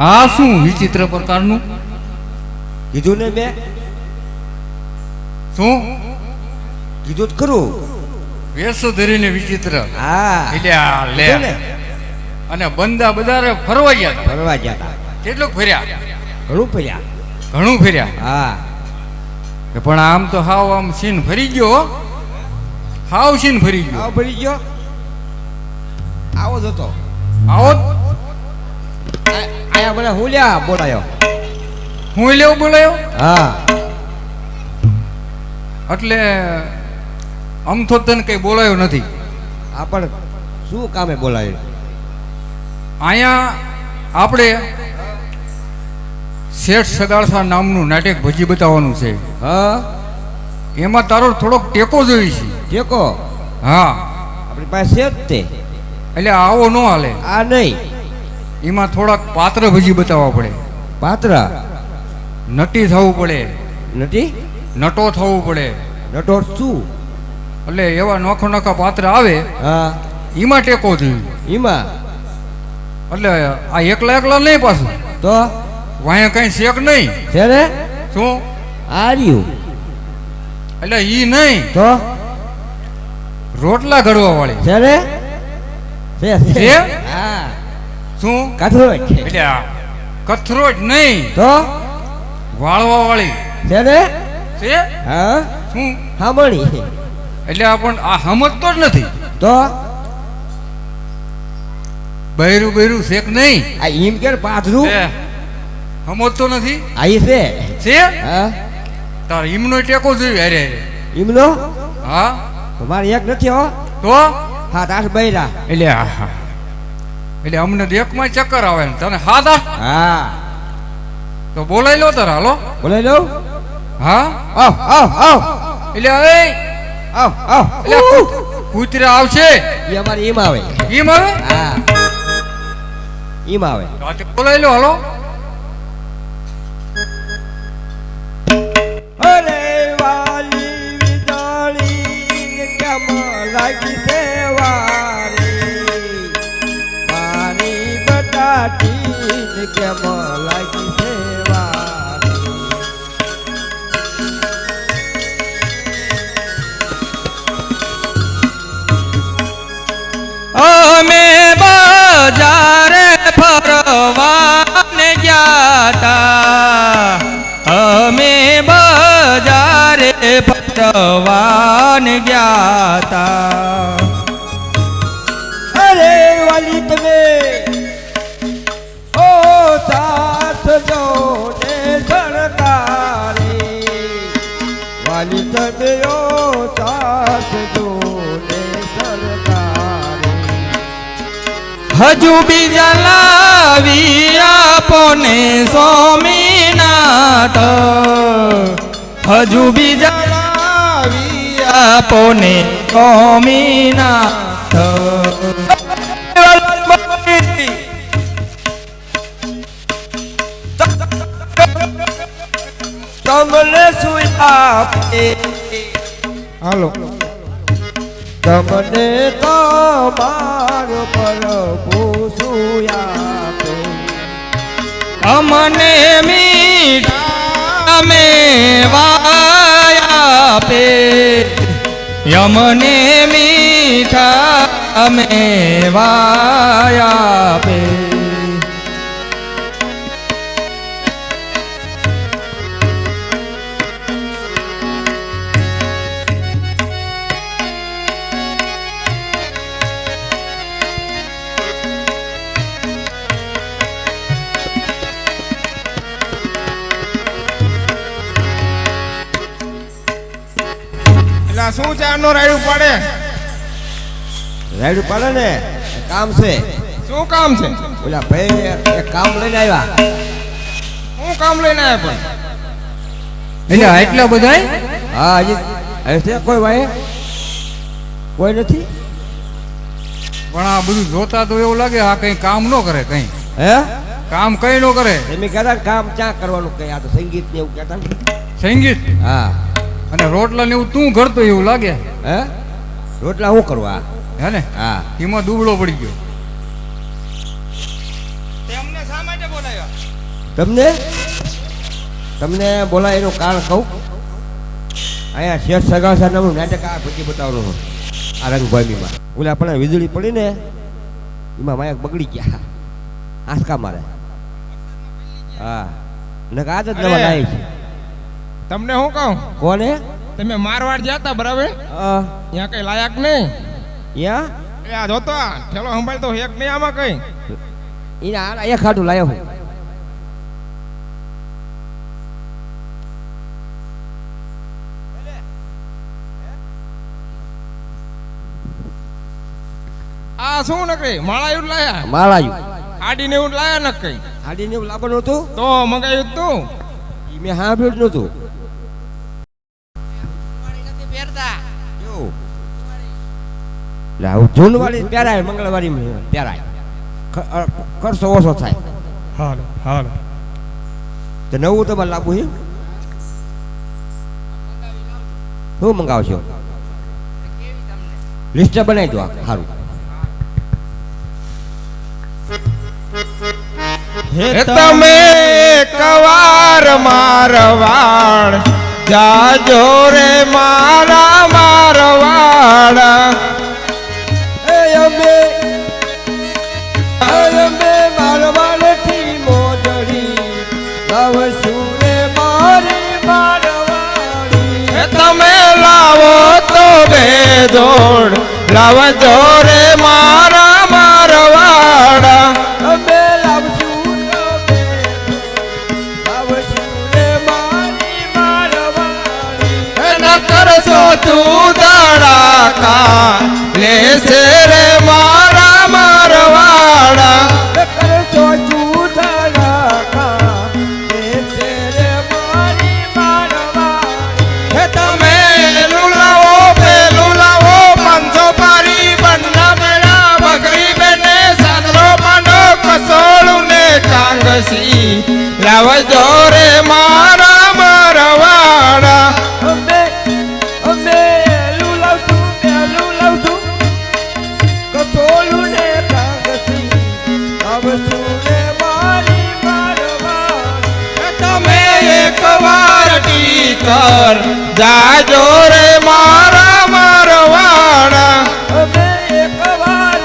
આ શું વિચિત્ર પ્રકારનું? કીધું ને મેં શું? કીધું જ ખરું. વેસો ધરીને વિચિત્ર. હા. એટલે આ લે. અને બંદા બધારે ફરવા ગયા ફરવા ગયા તા કેટલુંક ફર્યા? ઘણું ફર્યા. ઘણું ફર્યા? હા. પણ આમ તો હાવ આમ સીન ફરી ગયો. હાવ સીન ફરી ગયો. ફરી ભરી ગયો. આવો જ હતો. આવો આયા મને હું લ્યા બોલાયો? હું લેવું બોલાયો? હા. એટલે આમ તો તને કઈ બોલાયો નથી. આ પણ શું કામે બોલાયો? અહીંયા આપણે શેઠ સગાળસા નામનું નાટક ભજી બતાવવાનું છે. હા? એમાં તારો થોડોક ટેકો જોઈ છે. ટેકો? હા. આપણી પાસે છે જ તે. એટલે આવો ન હાલે. આ નહીં. એમાં થોડાક પાત્ર ભજી બતાવવા પડે. પાત્ર? નટી થવું પડે. નથી નટો થવું પડે. નટો શું? એટલે એવા નોખો નોખા પાત્ર આવે હા. એમાં ટેકો જોઈએ એમાં? એટલે આ એકલા એકલા નહીં પાછું. તો? વાંહે કઈ શેક નહીં. છે ને શું? આર્યું. એટલે ઈ નહીં. તો? રોટલા ઘડવા વાળી છે ને છે? હા. શું? કાથરો એટલે આ કથરોટ નહીં. તો? વાળવા વાળી છે ને? છે? હા. શું? હામણી. એટલે આપણ આ સમજતો જ નથી. તો? બૈરું બૈરું શેક નહીં? આ ઈમ કે પાથરું? સમજતો નથી? આ છે. છે? હા. તાર ઈમનો ટેકો જોયું અરે. ઈમનો? હા. તમારે એક નથી હો. તો? હાથ આઠ બૈરા. એટલે હા. એટલે અમને દેખમાં ચક્કર આવે ને. તને હાદા હા. તો બોલાઈ લો તાર હાલો. બોલાઈ લો હા? આવ આવ આવ. એટલે એ. આવ આવ. એટલે કૂતરા આવશે. એ અમારે ઈમ આવે. ઈમ આવે? હા. ઈમ આવે. બોલાઈ લો હાલો. અરે વાલી વિદાળી કેમ લાગી સેવારી કેમ લાગી સેવારી અમે બજારે ફરવાને જાતા અમે બજારે ફરવાને જાતા હજુ બીજા લાવી આપોને સ્વામીનાથ. હજુ બીજા લાવી આપોને સ્વામીનાથ. તમને સુઈ આપે? હાલો. તમને તમાર પ્રભુ સુયા અમને મીઠા મે વાયા પે યમને મીઠા મે વાયા પે એટલે છે? શું ચારનો રાયડું પાડે. રાયડું પાડે ને? કામ છે. શું કામ છે? ઓલા ભાઈ એક કામ લઈને આવ્યા. શું કામ લઈને આવ્યા પણ? એટલે એટલો બધાય? હા હજી છે કોઈ ભાઈ? કોઈ નથી? પણ આ બધું જોતા તો એવું લાગે આ કઈ કામ ન કરે કઈ. હે? કામ કઈ ન કરે. એમ કહેતા કામ ક્યાં કરવાનું કઈ? આ તો સંગીત ને એવું કહેતા સંગીત? હા. અને રોટલા ને એવું તું કરતો એવું લાગે? હે? રોટલા શું કરવા હે? ને? હા. એમાં દુબળો પડી ગયો. તેમને શા માટે બોલાવ્યા? તમને? તમને બોલાય એનું કારણ કહું? અહીંયા શેઠ સગાસા નામનું નાટક આ પછી બતાવવાનું આ રંગભૂમિમાં. ઓલા પણ વીજળી પડી ને એમાં માયક બગડી ગયા. આંસકા મારે. હા. ને આજ જ નવા લાય છે. તમને હું કહું? કોને? તમે મારવાડ હતા બરાબર? ત્યાં કઈ લાયક નહીં. યા? એ આ જોતો ઠેલો સંભાળ તો એક નહીં આમાં કઈ. એને આ એક ખાટું લાયો હું. આ શું નકરી? માળા એવું લાયા? માળાયું આડીને એવું લાયા ન કઈ આડીને એવું લાવવાનું હતું? તો મંગાયું તું? મેં સાંભળ્યું જ નહોતું. પહેરાય મંગળવારી પહેરાય. ખર્ચો ઓછો થાય. હાલો હાલો. તો નવું તમારે લાવવું છે શું મંગાવશો? લિસ્ટ બનાવી દો આ, સારું તમે કવાર મારવાડ જાજો રે મારા મારવાડ એ અમે અમે મારવાડથી મોજડી લાવશું રે મારી મારવાડી હે તમે લાવો તો બેદોડ લાવજો રે મારા મેળા બકરી બેને સાદરો માંડો કસોળું ને કાંગસી લાવજો રે મારા ટીકર જાજો રે મારા મારવાડા. અમે એક વાર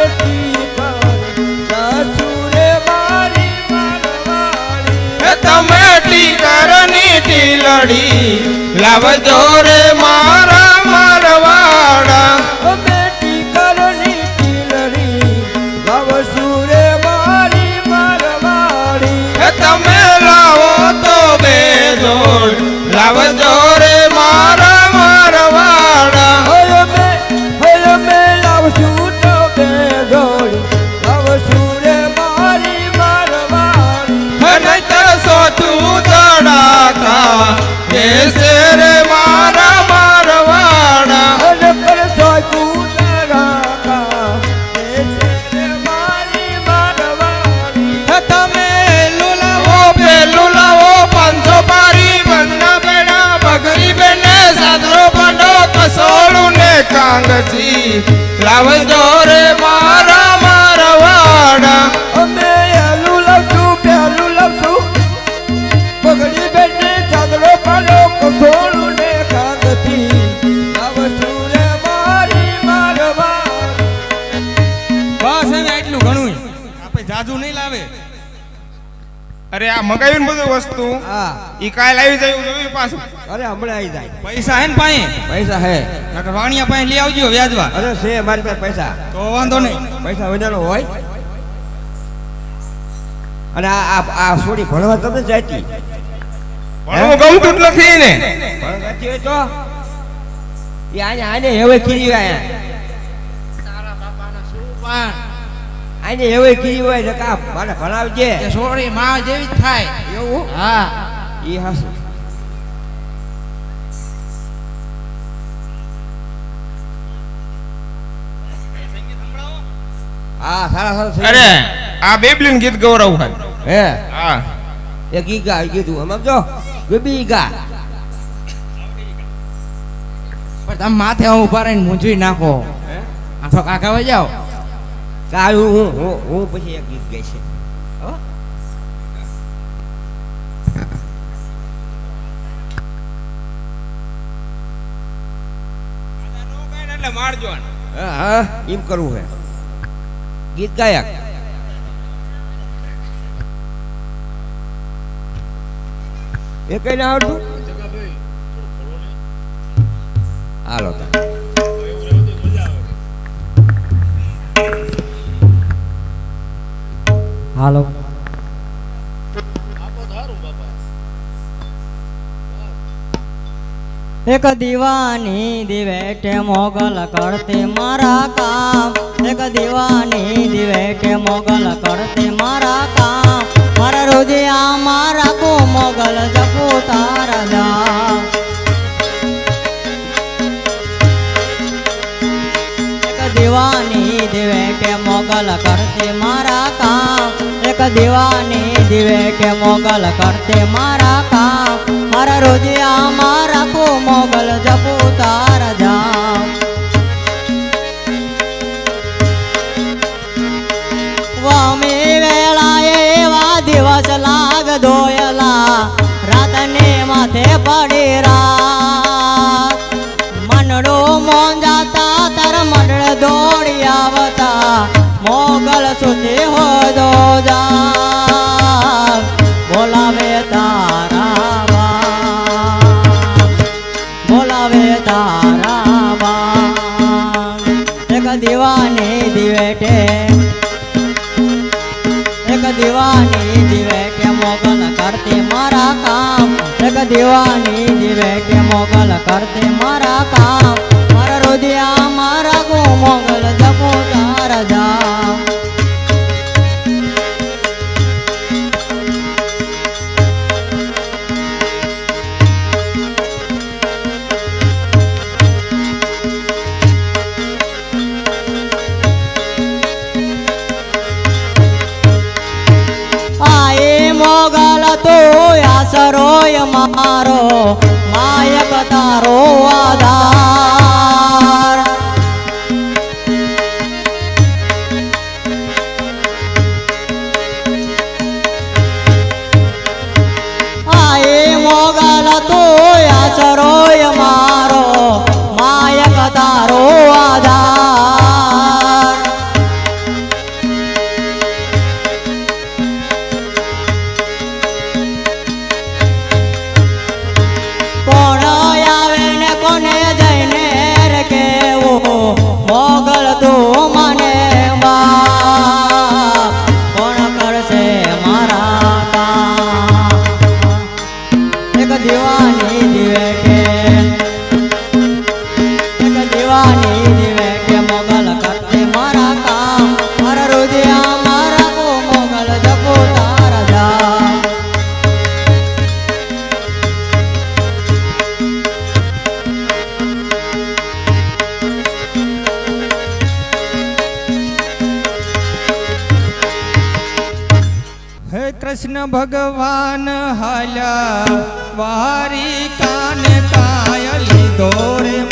તમે ટીકરની ટીલડી. લાવજો રે મારા દડાકા કેસે રે મારા મારવાડા? અને કરશો કૂતરાકા એ છે રે મારી મારવાડી? તમે લુલાવો પેલું લાવો પાંચસો પારી બંના બેડા બગરી બેને સાદરો પાંડો કસોળું ને કાંગસી લાવજો. આ મંગાવ્યું બધું વસ્તુ હા. ઈ કાલ આવી જાય જોયું પાછું. અરે હમણાં આવી જાય. પૈસા હે ને પાસે પૈસા હે. નકર વાણિયા પાસે લઈ આવજો વ્યાજવા. અરે છે મારી પાસે પૈસા. તો વાંધો નહીં. પૈસા વધારો હોય. અને આ આ છોડી ભણવા તમે જાતી ભણવું ગમતું નથી ને. ભણવા જતી હોય તો? એ આને આને હવે કીધી આયા. આને એવી કીધી હોય ને કા મને ભણાવજે. કે સોરી માં જેવી જ થાય. એવું? હા. એ હાસુ. હા સારા સારા. અરે આ બેબલીન ગીત ગૌરવ હોય. હે? હા. એક ઈ ગા કીધું સમજો? બેબી ગા પણ તમે માથે ઊભા રહીને મૂંઝવી નાખો. આખો કાકા વઈ જાઓ ગા હું હું હું પછી એક ગીત? એટલે મારજો હા? હા એમ કરવું હે. ગીત ગાયક એ કઈ ના આવડતું? હાલો, તો. હાલો. એક દીવાની દિવેટે મોગલ કરતે મારા કામ. એક દીવાની દિવેટે મોગલ કરતે મારા કામ. મારા રુદિયા મારા કો મોગલ જપો તારા એક દીવાની દિવેટે મોગલ મારા કામ દીવે કે મોગલ કરતે મારા કામ. મારા રોજિયા મારા કો મોગલ જપુ તાર જામ. વામી વેળાએ એવા દિવસ લાગ દોયલા રાતને માથે પડી રાત મનડો મોંજાતા તાર મંડળ દોડી આવતા. મોગલ સુધી જા બોલાવે તારા મોગલ કરતી મારા કામ. એક દીવાની દિવેટે મોગલ કરતી મારા કામ. મારા રોદિયા, મારા ગો મોગલ જપો તાર આસરોય મારો માયક તારો આધાર. આએ મોગલ તો સરોય મારો માયક તારો આધાર. કૃષ્ણ ભગવાન હાલ્યા વારી કાન દોરે મણિયારા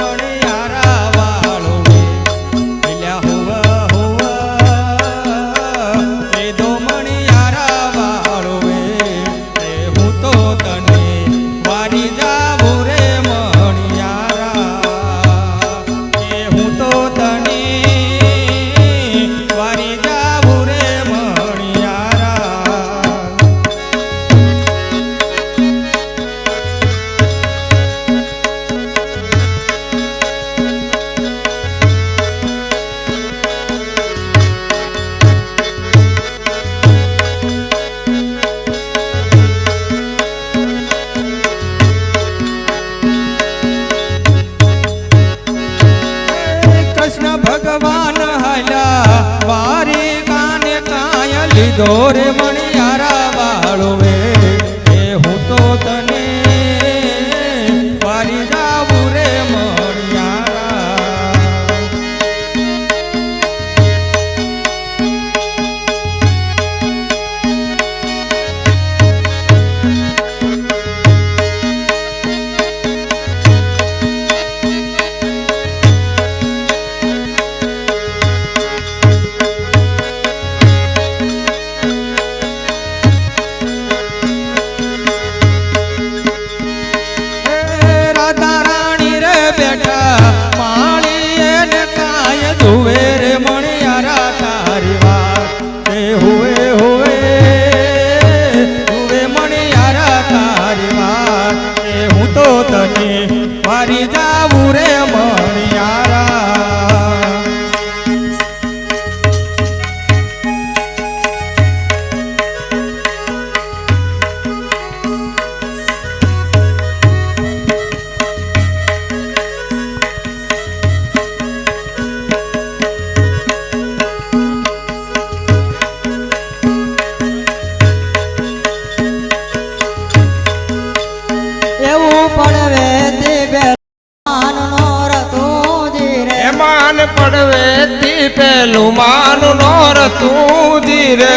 પડવે તે બેનો રતું જીરે એ માન પડવે તી પેલું માનું નોર તું ધીરે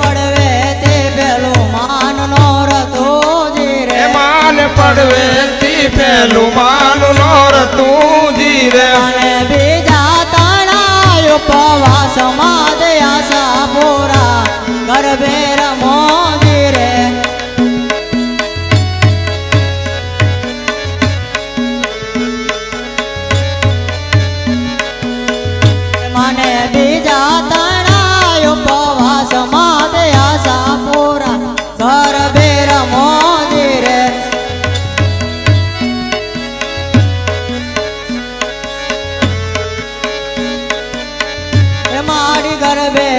પડવે તે પેલું માનનો રતું જીરે એ માન પડવે તી પેલું માનું નોર તું ધીરે અને બીજા તણાય ઉપવાસ માદ આશા પૂરા ગરબે મારી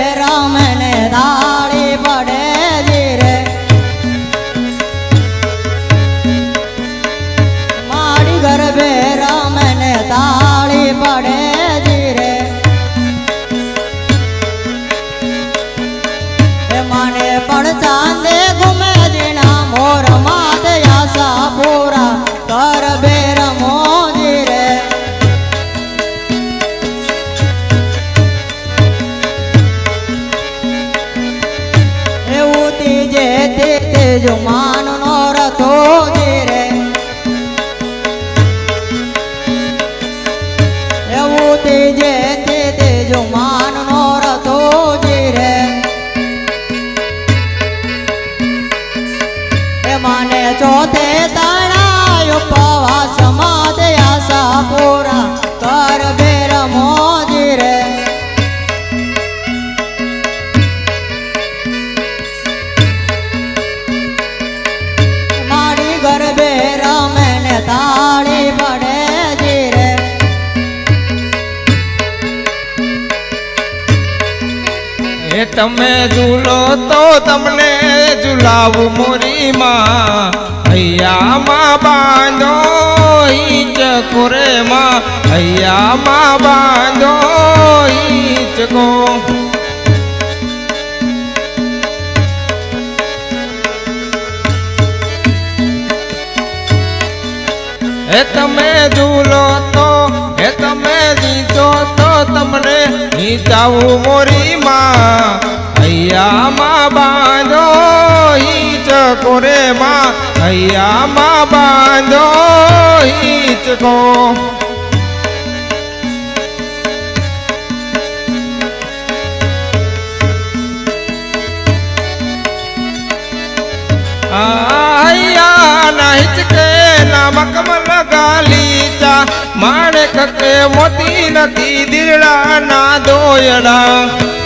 ચોથે તણાય ઉપવાસ માદ આશા પૂરા કર બેર મોજીરે. મારી ગરબે રમે તાળી પડે તમે ઝૂલો તો તમને ઝુલાવું મોરીમાં. હૈયામાં બાંધો હિંચકોરેમાં હૈયામાં બાંધો હિંચકો એ તમે ઝૂલો તો એ તમે જીતો તો, તમને જીતાવું મોરીમાં હૈયામાં બાંધો હિંચકોરેમાં હૈયામાં બાંધો હિંચકો આયા નાહિચકે નામક લગાલી ચા. માણેક કે મોતી નથી દીરડા ના દોયડા.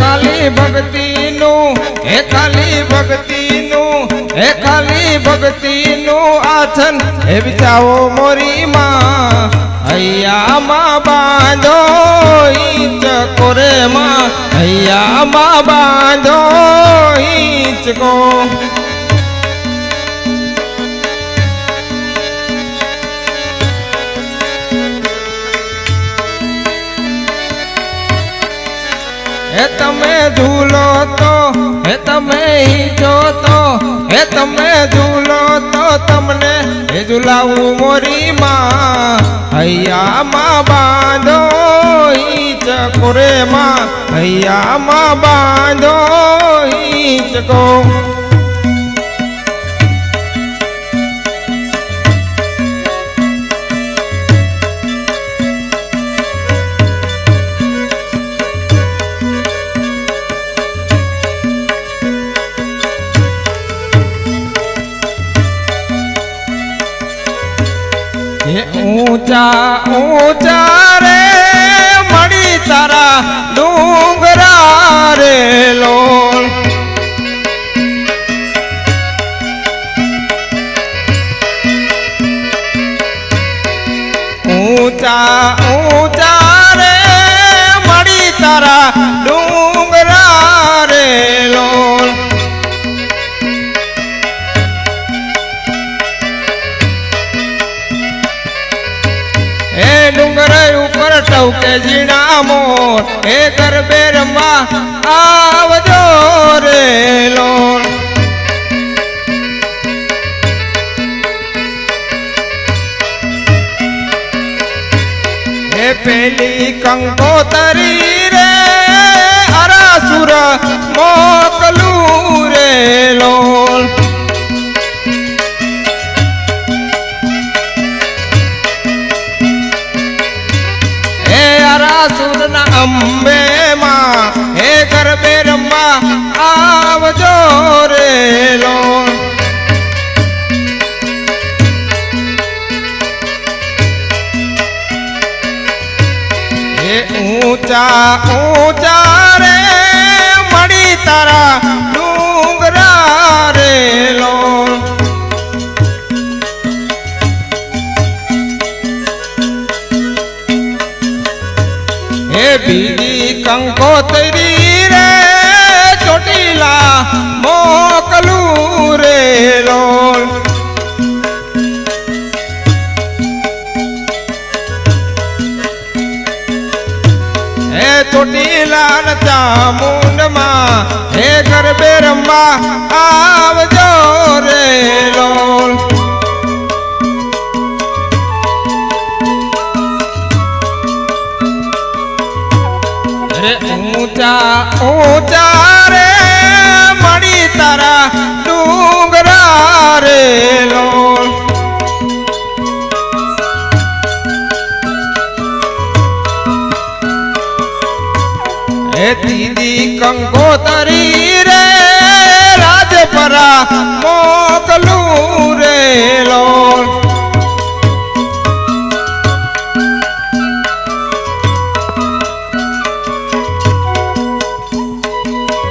ખાલી ભક્તિનું એ ખાલી ભક્તિનું એ ખાલી ભક્તિનું આછન એ વિચારો મોરીમાં હૈયામાં બાંધો ઈચ કોરેમાં હૈયામાં બાંધો ઈચકો હે તમે ઝૂલો તો, હે તમે ઈજો તો, હે તમે ઝૂલો તો તમને હે ઝૂલાવું મોરી માં હૈયામાં બાંધો ઈ ચકોરે માં હૈયામાં બાંધો ઈ કંકોતરી રે અરાસુર મોકલું રે લોલ ઊંચા ઊંચા રે મળી તારા ડુંગરા રે લોલ હે બીજી કંકોતરી રે, ચોટીલા મોકલું રે ચોટીલા ચામુંડમાં હે ગરબે રમવા આવજો રે લોલ. રે ઊંચા ઊંચા રે મળી તારા ડુંગરા રે લોલ. હે દીદી કંકોતરી રે, રાજપરા મોકલું રે લોલ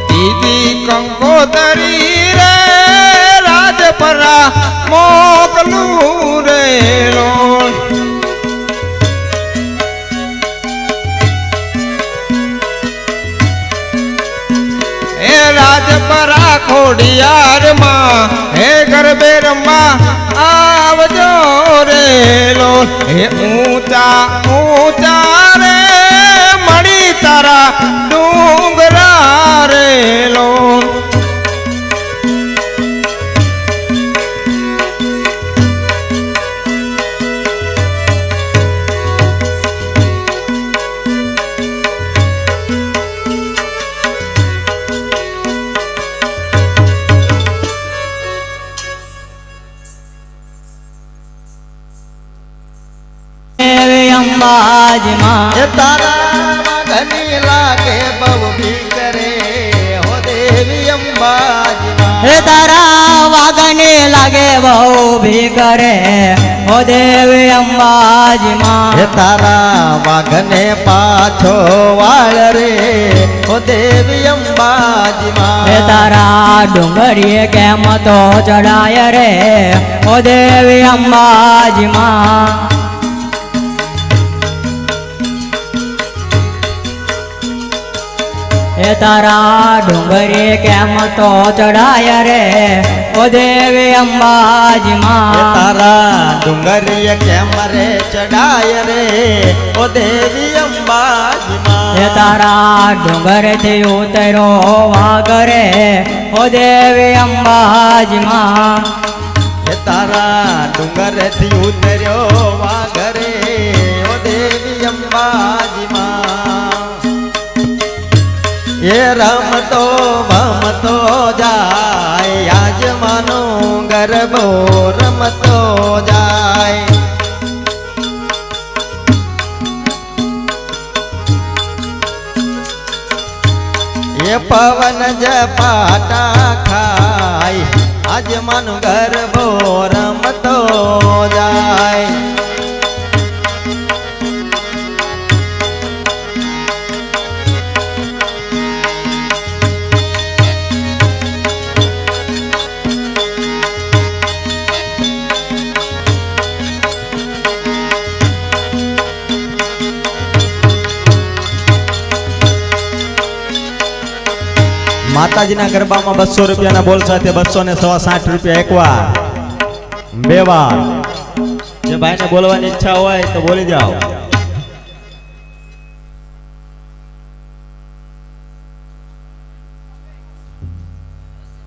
દીદી કંકોતરી રે, રાજપરા મોકલું રે લોલ રાજપરા ખોડિયાર માં હે ગરબે રમવા આવજો રેલો હે ઊંચા ઊંચા અંબાજીમાં એ તારા ઘણી લાગે બહુ ભીકરે હો દેવી અંબાજીમાં. હે તારા વાગને લાગે બહુ ભી કરે હો દેવી અંબાજીમાં. હે તારા વાઘને પાછો વાળ રે. હો દેવી અંબાજીમાં. હે તારા ડુંગરીએ કેમ તો ચડાય રે? હો દેવી અંબાજીમાં. હે તારા ડુંગરી કેમ તો ચડાય રે? ઓ દેવી અંબાજી માં તારા ડુંગરીએ કેમ રે ચડાય રે? ઓ દેવી અંબાજીમાં. એ તારા ડુંગરથી ઉતરો વાગરે ઓ દેવી અંબાજીમાં. એ તારા ડુંગરથી ઉતર્યો વાગરે ઓ દેવી અંબાજીમાં. એ રમતો ભમતો જાય આજમાનો ગરબો રમતો જાય. એ પવન જ પાટા ખાય, આજ મન ગરબો રમતો જાય. માતાજીના ગરબામાં બસો રૂપિયાના બોલ સાથે બસો ને સવા સાઠ રૂપિયા એકવાર બે વાર. જે ભાઈને બોલવાની ઈચ્છા હોય તો બોલી જાઓ.